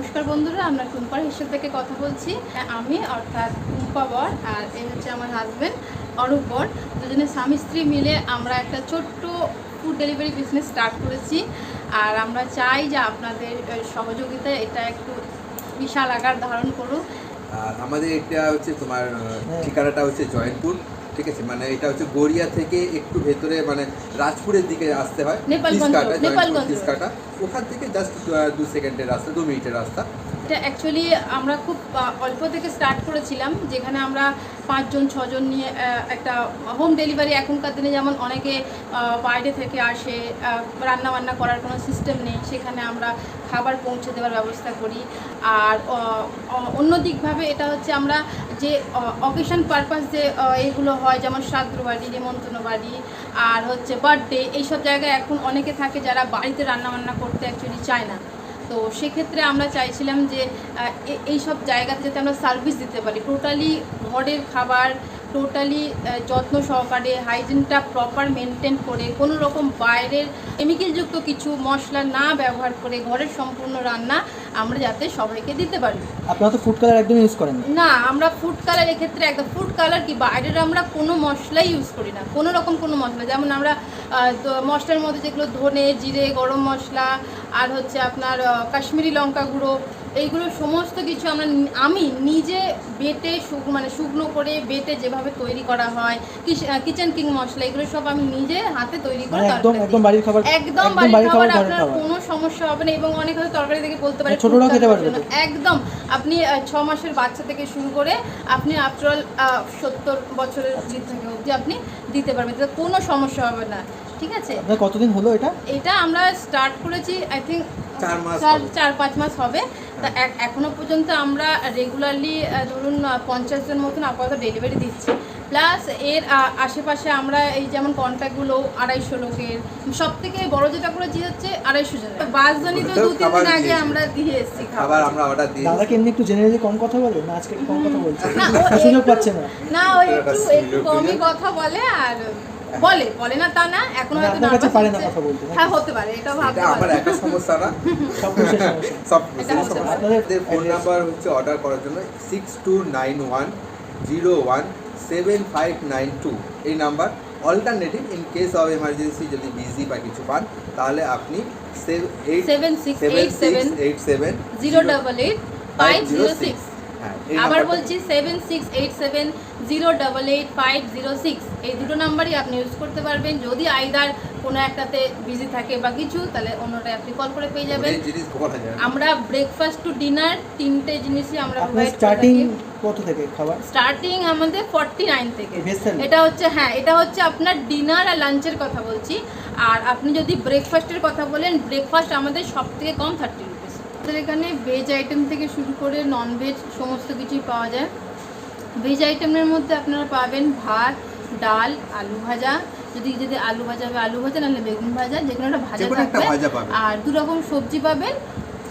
মহারাষ্ট্র থেকে কথা বলছি। আমি অর্থাৎ রূপা বর আর এই হচ্ছে আমার হাজব্যান্ড অরূপ বর। দুজনে স্বামী স্ত্রী মিলে আমরা একটা ছোট্ট ফুড ডেলিভারি বিজনেস স্টার্ট করেছি। আর আমরা চাই যে আপনাদের আহ, সহযোগিতায় এটা একটু বিশাল আকার ধারণ করুক। আমাদের এটা হচ্ছে তোমার। ঠিকানাটা হচ্ছে জয়নপুর। ঠিক আছে মানে এটা হচ্ছে গড়িয়া থেকে একটু ভেতরে মানে রাজপুরের দিকে আসতে হয় তিস্কাটা। ওখান থেকে জাস্ট দু সেকেন্ডের রাস্তা দু মিনিটের রাস্তা। এটা অ্যাকচুয়ালি আমরা খুব অল্প থেকে স্টার্ট করেছিলাম যেখানে আমরা পাঁচজন ছজন নিয়ে একটা হোম ডেলিভারি এখনকার দিনে যেমন অনেকে বাইরে থেকে আসে রান্না বান্না করার কোনো সিস্টেম নেই সেখানে আমরা খাবার পৌঁছে দেওয়ার ব্যবস্থা করি। আর অন্য দিকভাবে এটা হচ্ছে আমরা যে অকেশন পারপাস যে এগুলো হয়, যেমন শ্রাদ্ধ বাড়ি নেমন্তন্ন বাড়ি, আর হচ্ছে বার্থডে এইসব জায়গায় এখন অনেকে থাকে যারা বাড়িতে রান্নাবান্না করতে অ্যাকচুয়ালি চায় না। তো সেক্ষেত্রে আমরা চাইছিলাম যে এই সব জায়গাতে যাতে আমরা সার্ভিস দিতে পারি। টোটালি ঘরের খাবার টোটালি যত্ন সহকারে হাইজিনটা প্রপার মেনটেন করে কোনো রকম বাইরের কেমিক্যালযুক্ত কিছু মশলা না ব্যবহার করে ঘরের সম্পূর্ণ রান্না আমরা যাতে সবাইকে দিতে পারি আপনারা তো ফুড কালার একদম ইউজ করেন না। আমরা ফুড কালার এক্ষেত্রে একদম ফুড কালার কি বাইরের আমরা কোনো মশলাই ইউজ করি না কোনো রকম কোনো মশলা যেমন আমরা মশলার মধ্যে যেগুলো ধনে জিরে গরম মশলা আর হচ্ছে আপনার কাশ্মীরি লঙ্কা গুঁড়ো এইগুলো সমস্ত কিছু আমরা আমি নিজে বেটে মানে শুকনো করে বেটে যেভাবে তৈরি করা হয় কিচেন কিং মশলা এগুলো সব আমি নিজে হাতে তৈরি করে মানে একদম একদম বাড়ির খাবার একদম বাড়ির খাবার আপনার কোনো সমস্যা হবে না এবং অনেক হয়তো তরকারি থেকে বলতে পারে ছোটরাও ফুড খেতে পারবে একদম আপনি ছ মাসের বাচ্চা থেকে শুরু করে আপনি আফটারঅল সত্তর বছরের থেকে অবধি আপনি দিতে পারবেন তাতে কোনো সমস্যা হবে না ঠিক আছে? কতদিন হলো এটা? এটা আমরা স্টার্ট করেছি আই থিঙ্ক চার মাস চার পাঁচ মাস হবে। তা এক- এখনও পর্যন্ত আমরা রেগুলারলি ধরুন পঞ্চাশ জন মতন আপাতত ডেলিভারি দিচ্ছি। প্লাস এর আশেপাশে আমরা এই যেমন কন্ট্যাক্টগুলো আড়াইশো লোকের সব থেকে বড় যেটা করেছি হচ্ছে আড়াইশো জন। বাসজনই তো দু তিন দিন আগে আমরা দিয়ে এসেছি খাবার। আমরা অর্ডার দিয়ে দাদা কি এমনি একটু জেনারেলি কম কথা বলে না আজকে কম কথা বলছে। সুযোগ পাচ্ছে না। না ওই একটু একটু কমই কথা বলে আর বলে বলে না তা না এখন হয়তো কাছে পারে না কথা বলতে, হ্যাঁ। হতে পারে এটাও ভাবতে এটা আমার একটা সমস্যা না। সব সমস্যা। সব এটা আপনাদের ফোন নাম্বার হচ্ছে অর্ডার করার জন্য six two nine one zero one seven five nine two এই number alternative in case of emergency যদি বিজি বা কিছু পান তাহলে আপনি eight seven six seven eight seven eight seven zero double eight five zero six হ্যাঁ আবার বলছি seven six eight seven zero double eight five zero six এই দুটো নাম্বারই আপনি ইউজ করতে পারবেন। যদি আইদার কোনো একটাতে বিজি থাকে বা কিছু তাহলে অন্যটায় আপনি কল করে পেয়ে যাবেন। জিনিস বলা যায় না। আমরা ব্রেকফাস্ট টু ডিনার তিনটে জিনিসই আমরা স্টার্টিং কত থেকে খাবার? স্টার্টিং আমাদের ফর্টি নাইন থেকে এটা হচ্ছে হ্যাঁ এটা হচ্ছে আপনার ডিনার আর লাঞ্চের কথা বলছি। আর আপনি যদি ব্রেকফাস্টের কথা বলেন ব্রেকফাস্ট আমাদের সব থেকে কম থার্টি আমাদের এখানে ভেজ আইটেম থেকে শুরু করে নন ভেজ সমস্ত কিছুই পাওয়া যায়। ভেজ আইটেমের মধ্যে আপনারা পাবেন ভাত ডাল আলু ভাজা। যদি যদি আলু ভাজা হবে আলু ভাজা নাহলে বেগুন ভাজা যে কোনো একটা ভাজা থাকবে। আর দু রকম সবজি পাবেন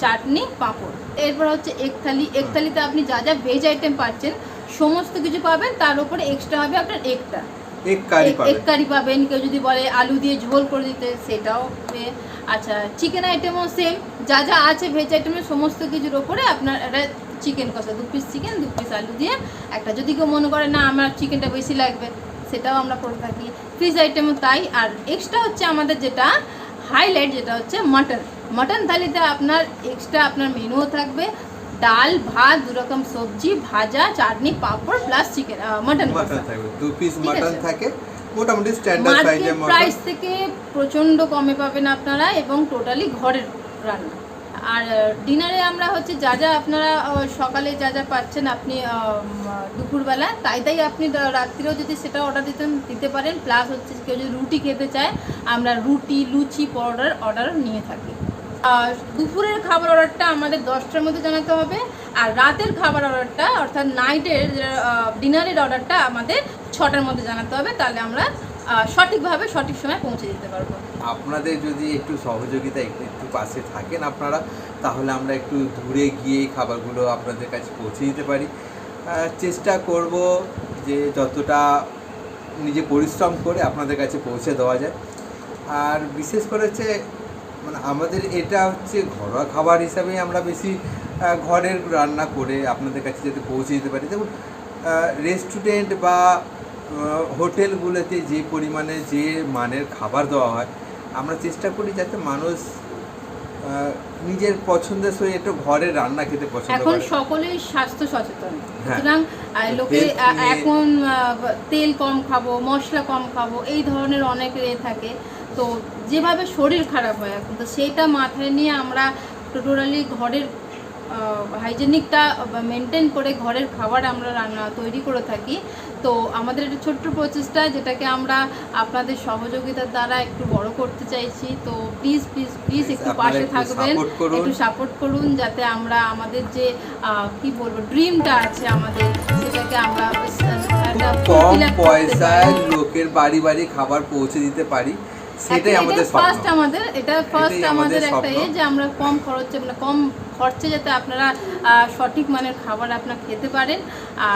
চাটনি পাঁপড়। এরপর হচ্ছে এক থালি এক থালিতে আপনি যা যা ভেজ আইটেম পাচ্ছেন সমস্ত কিছু পাবেন। তার উপরে এক্সট্রা হবে আপনার একটা এক কারি পাবেন। কেউ যদি বলে আলু দিয়ে ঝোল করে দিতে সেটাও আচ্ছা চিকেন আইটেমও সেম যা যা আছে ভেজ আইটেমের সমস্ত কিছুর ওপরে আপনার একটা চিকেন কষা দু পিস চিকেন দু পিস আলু দিয়ে একটা। যদি কেউ মনে করে না আমার চিকেনটা বেশি লাগবে সেটাও আমরা করে থাকি। ফিশ আইটেমও তাই। আর এক্সট্রা হচ্ছে আমাদের যেটা হাইলাইট যেটা হচ্ছে মাটন মাটন থালিতে আপনার এক্সট্রা আপনার মেনুও থাকবে। ডাল ভাত দু রকম সবজি ভাজা চাটনি পাঁপড় প্লাস চিকেন মাটন থাকবে। দু পিস মাটন। থাকে। মোটামুটি স্ট্যান্ডার্ড প্রাইস থেকে প্রচণ্ড কমে পাবেন আপনারা এবং টোটালি ঘরের রান্না। আর ডিনারে আমরা হচ্ছে যা যা আপনারা সকালে যা যা পাচ্ছেন আপনি দুপুরবেলা, তাই তাই আপনি রাত্রিরেও যদি সেটা অর্ডার দিতেন, দিতে পারেন প্লাস হচ্ছে কেউ যদি রুটি খেতে চায়, আমরা রুটি, লুচি পরোটার অর্ডার নিয়ে থাকি। দুপুরের খাবার অর্ডারটা আমাদের দশটার মধ্যে জানাতে হবে, আর রাতের খাবার অর্ডারটা অর্থাৎ নাইটের ডিনারের অর্ডারটা আমাদের ছটার মধ্যে জানাতে হবে, তাহলে আমরা সঠিকভাবে, সঠিক সময় পৌঁছে দিতে পারব। আপনাদের যদি একটু সহযোগিতা একটু পাশে থাকেন আপনারা, তাহলে আমরা একটু দূরে গিয়ে খাবারগুলো আপনাদের কাছে পৌঁছে দিতে পারি। চেষ্টা করব যে যতটা নিজে পরিশ্রম করে আপনাদের কাছে পৌঁছে দেওয়া যায়। আর বিশেষ করে হচ্ছে মানে আমাদের এটা হচ্ছে ঘরোয়া খাবার হিসাবেই আমরা বেশি ঘরের রান্না করে আপনাদের কাছে যাতে পৌঁছে দিতে পারি। দেখুন রেস্টুরেন্ট বা হোটেলগুলোতে যে পরিমাণে যে মানের খাবার দেওয়া হয় আমরা চেষ্টা করি যাতে মানুষ নিজের পছন্দের সই একটু ঘরে রান্না খেতে পছন্দ এখন সকলেই স্বাস্থ্য সচেতন। হ্যাঁ। সুতরাং লোকে এখন তেল কম খাব মশলা কম খাব এই ধরনের অনেক এ থাকে। তো যেভাবে শরীর খারাপ হয় এখন তো সেইটা মাথায় নিয়ে আমরা টোটালি ঘরের হাইজেনিকটা মেনটেন করে ঘরের খাবার আমরা রান্না তৈরি করে থাকি। তো আমাদের একটা ছোট্ট প্রচেষ্টা যেটাকে আমরা আপনাদের সহযোগিতার দ্বারা একটু বড় করতে চাইছি। তো প্লিজ প্লিজ প্লিজ একটু পাশে থাকবেন একটু সাপোর্ট করুন যাতে আমরা আমাদের যে কি বলব ড্রিমটা আছে আমাদের সেটাকে আমরা কম পয়সায় লোকের বাড়ি বাড়ি খাবার পৌঁছে দিতে পারি। সেটাই আমাদের ফার্স্ট আমাদের এটা ফার্স্ট আমাদের আমাদের একটা এ যে আমরা কম খরচে মানে কম খরচে যাতে আপনারা সঠিক মানের খাবার আপনারা খেতে পারেন।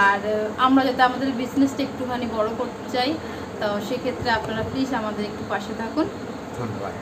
আর আমরা যাতে আমাদের বিজনেসটা একটুখানি বড় করতে চাই তো সেক্ষেত্রে আপনারা প্লিজ আমাদের একটু পাশে থাকুন। ধন্যবাদ।